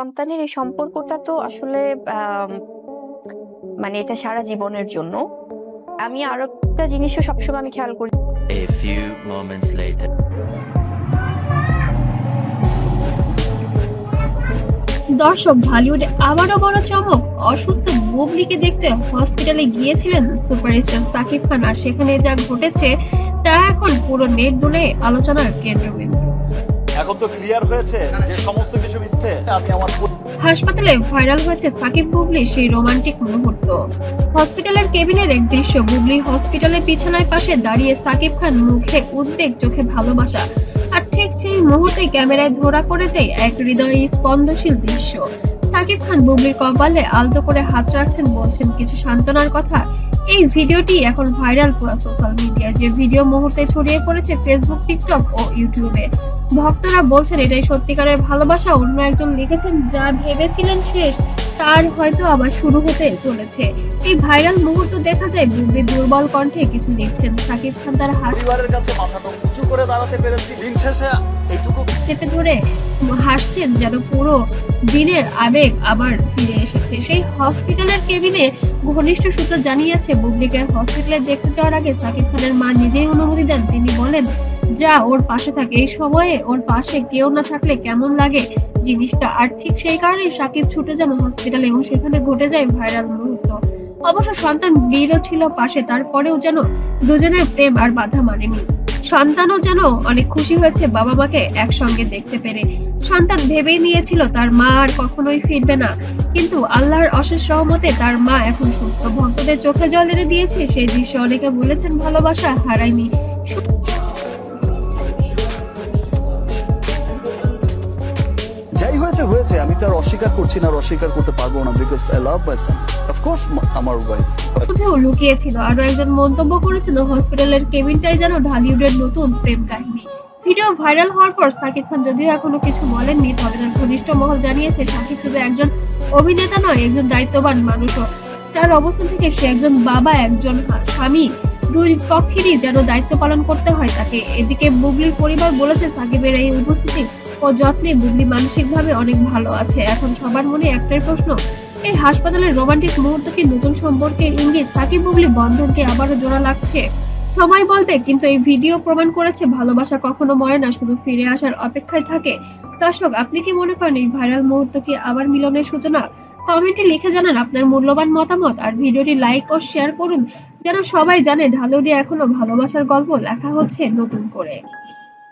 সন্তানের এই সম্পর্কটা তো আসলে মানে এটা সারা জীবনের জন্য। আমি আরও একটা জিনিসও সবসময় আমি খেয়াল করি A few moments later. দর্শক ঢালিউডে আবারও বড় চমক অসুস্থ বুবলিকে দেখতে হসপিটালে গিয়েছিলেন সুপারস্টার সাকিব খান আর সেখানে যা ঘটেছে তা এখন পুরো নেট দুলে আলোচনার কেন্দ্রবিন্দু এখন তো ক্লিয়ার হয়েছে যে সমস্ত কিছু মিথ্যে আমি আমার হাসপাতালে ভাইরাল হয়েছে সাকিব বুবলি সেই রোমান্টিক মুহূর্ত। হসপিটালের কেবিনের এক দৃশ্য, বুবলি হসপিটালের বিছানায় পাশে দাঁড়িয়ে সাকিব খান মুখে উদ্বেগ, চোখে ভালোবাসা। আর ঠিক সেই মুহূর্তে ক্যামেরায় ধরা পড়ে যায় এক হৃদয় স্পন্দশীল দৃশ্য। সাকিব খান বুবলির কপালে আলতো করে হাত রাখছেন, বলছেন কিছু সান্ত্বনার কথা। এই ভিডিওটি এখন ভাইরাল পুরো সোশ্যাল মিডিয়ায় যে ভিডিও মুহূর্তে ছড়িয়ে পড়েছে ফেসবুক টিকটক ও ইউটিউবে ভক্তরা বলছেন এটাই সত্যিকারের ভালোবাসা। অন্য একজন লিখেছেন যা ভেবেছিলেন শেষ তার হয়তো আবার শুরু হতে চলেছে। এই ভাইরাল মুহূর্ত দেখা যায় বুবলি দুর্বল কণ্ঠে কিছু লিখছেন। সাকিব খান তার হাত পরিবারের কাছে মাথাটা উঁচু করে দাঁড়াতে পেরেছি দিন শেষে। এইটুকু চেপে ধরে হাসছেন যেন পুরো দিনের আবেগ আবার ফিরে এসেছে। সেই হসপিটালের কেবিনে ঘনিষ্ঠ সূত্র জানিয়েছে বুবলিকে হসপিটালে দেখতে যাওয়ার আগে সাকিব খানের মা নিজেই অনুমতি দেন। তিনি বলেন যা ওর পাশে থাকে। এই সময়ে ওর পাশে কেউ না থাকলে কেমন লাগে? জিনিসটা। আর ঠিক সেই কারণেই সাকিব ছুটে যান হসপিটালে এবং সেখানে ঘটে যায় ভাইরাল মুহূর্ত। অবশ্য সন্তান বীরও ছিল পাশে, তারপরেও যেন দুজনের প্রেম আর বাধা মানেনি। সন্তানও যেন অনেক খুশি হয়েছে বাবা মাকে একসঙ্গে দেখতে পেরে। সন্তান ভেবেই নিয়েছিল তার মা আর কখনোই ফিরবে না। কিন্তু আল্লাহর অশেষ সহমতে তার মা এখন সুস্থ। ভক্তদের চোখে জল এনে দিয়েছে। সেই দৃশ্য অনেকে বলেছেন ভালোবাসা হারায়নি। হয়েছে হয়েছে, আমি তো আর অস্বীকার করছি না অস্বীকার করতে পারব না because I love my son of course আমার ওয়াইফ শুধু লুকিয়েছিল, আরও একজন মন্তব্য করেছিল হসপিটালের কেবিনটাই যেন ঢালিউডের নতুন প্রেম কাহিনী। ভিডিও ভাইরাল হওয়ার পর সাকিব খান যদিও এখনও কিছু বলেননি, তবে তার ঘনিষ্ঠ মহল জানিয়েছে, সাকিব শুধু একজন অভিনেতা নয়, একজন দায়িত্ববান মানুষও। তার অবস্থান থেকে সে একজন বাবা, একজন স্বামী, দুই পক্ষেরই যেন দায়িত্ব পালন করতে হয় তাকে। এদিকে বুবলির পরিবার বলেছে, সাকিবের এই উপস্থিতি ও যত্নে বুবলি মানসিকভাবে অনেক ভালো আছে। এখন সবার মনে একটাই প্রশ্ন, এই হাসপাতালের রোমান্টিক মুহূর্ত কি নতুন সম্পর্কের ইঙ্গিত সাকিব বুবলি বন্ধনকে আবারও জোড়া লাগছে? সময় বলবে, কিন্তু এই ভিডিও প্রমাণ করেছে ভালোবাসা কখনো মরে না, শুধু ফিরে আসার অপেক্ষায় থাকে। দর্শক, আপনি কি মনে করেন এই ভাইরাল মুহূর্ত কি আবার মিলনের সূচনা? কমেন্টে লিখে জানান আপনার মূল্যবান মতামত, আর ভিডিওটি লাইক ও শেয়ার করুন, যেন সবাই জানে ঢালুডি এখনও ভালোবাসার গল্প লেখা হচ্ছে নতুন করে।